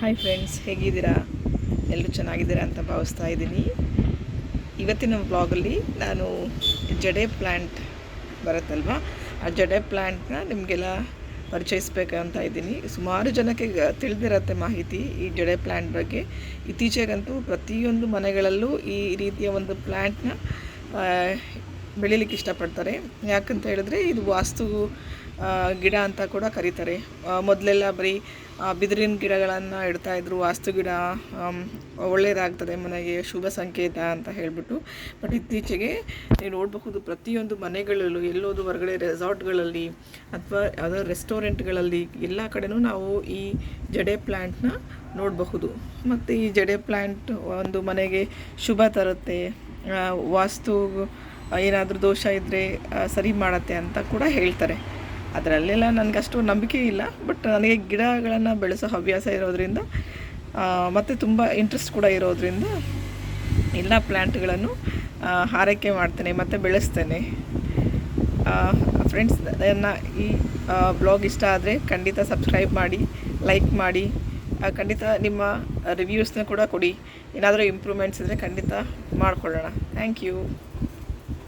Hi friends ಹೇಗಿದ್ದೀರಾ? ಎಲ್ಲರೂ ಚೆನ್ನಾಗಿದ್ದೀರಾ ಅಂತ ಭಾವಿಸ್ತಾ ಇದ್ದೀನಿ. ಇವತ್ತಿನ ಬ್ಲಾಗಲ್ಲಿ ನಾನು ಜಡೆ ಪ್ಲ್ಯಾಂಟ್ ಬರುತ್ತಲ್ವಾ? ಆ ಜಡೆ ಪ್ಲ್ಯಾಂಟ್ನ ನಿಮಗೆಲ್ಲ ಪರಿಚಯಿಸ್ಬೇಕಂತ ಇದ್ದೀನಿ. ಸುಮಾರು ಜನಕ್ಕೆ ತಿಳಿದಿರತ್ತೆ ಮಾಹಿತಿ ಈ ಜಡೆ ಪ್ಲ್ಯಾಂಟ್ ಬಗ್ಗೆ. ಇತ್ತೀಚೆಗಂತೂ ಪ್ರತಿಯೊಂದು ಮನೆಗಳಲ್ಲೂ ಈ ರೀತಿಯ ಒಂದು ಪ್ಲ್ಯಾಂಟ್ನ ಬೆಳೀಲಿಕ್ಕೆ ಇಷ್ಟಪಡ್ತಾರೆ. ಯಾಕಂತ ಹೇಳಿದ್ರೆ ಇದು ವಾಸ್ತು ಗಿಡ ಅಂತ ಕೂಡ ಕರೀತಾರೆ. ಮೊದಲೆಲ್ಲ ಬರೀ ಬಿದಿರಿನ ಗಿಡಗಳನ್ನು ಇಡ್ತಾ ಇದ್ರು, ವಾಸ್ತು ಗಿಡ ಒಳ್ಳೆಯದಾಗ್ತದೆ ಮನೆಗೆ, ಶುಭ ಸಂಕೇತ ಅಂತ ಹೇಳಿಬಿಟ್ಟು. ಬಟ್ ಇತ್ತೀಚೆಗೆ ನೀವು ನೋಡಬಹುದು ಪ್ರತಿಯೊಂದು ಮನೆಗಳಲ್ಲೂ, ಎಲ್ಲೋದು ಹೊರಗಡೆ ರೆಸಾರ್ಟ್ಗಳಲ್ಲಿ ಅಥವಾ ಯಾವುದೋ ರೆಸ್ಟೋರೆಂಟ್ಗಳಲ್ಲಿ ಎಲ್ಲ ಕಡೆನೂ ನಾವು ಈ ಜಡೆ ಪ್ಲ್ಯಾಂಟ್ನ ನೋಡಬಹುದು. ಮತ್ತು ಈ ಜಡೆ ಪ್ಲ್ಯಾಂಟ್ ಒಂದು ಮನೆಗೆ ಶುಭ ತರುತ್ತೆ ವಾಸ್ತು ಏನಾದರೂ ದೋಷ ಇದ್ದರೆ ಸರಿ ಮಾಡತ್ತೆ ಅಂತ ಕೂಡ ಹೇಳ್ತಾರೆ. ಅದರಲ್ಲೆಲ್ಲ ನನಗೆ ಅಷ್ಟು ನಂಬಿಕೆ ಇಲ್ಲ ಬಟ್ ನನಗೆ ಗಿಡಗಳನ್ನು ಬೆಳೆಸೋ ಹವ್ಯಾಸ ಇರೋದ್ರಿಂದ ಮತ್ತು ತುಂಬ ಇಂಟ್ರೆಸ್ಟ್ ಕೂಡ ಇರೋದ್ರಿಂದ ಎಲ್ಲ ಪ್ಲ್ಯಾಂಟ್ಗಳನ್ನು ಆರೈಕೆ ಮಾಡ್ತೇನೆ, ಮತ್ತು ಬೆಳೆಸ್ತೇನೆ. ಫ್ರೆಂಡ್ಸ್ ನನ್ನ ಈ ಬ್ಲಾಗ್ ಇಷ್ಟ ಆದರೆ ಖಂಡಿತ ಸಬ್ಸ್ಕ್ರೈಬ್ ಮಾಡಿ ಲೈಕ್ ಮಾಡಿ ಖಂಡಿತ ನಿಮ್ಮ ರಿವ್ಯೂಸ್ನ ಕೂಡ ಕೊಡಿ. ಏನಾದರೂ ಇಂಪ್ರೂವ್ಮೆಂಟ್ಸ್ ಇದ್ದರೆ ಖಂಡಿತ ಮಾಡಿಕೊಳ್ಳೋಣ. Thank you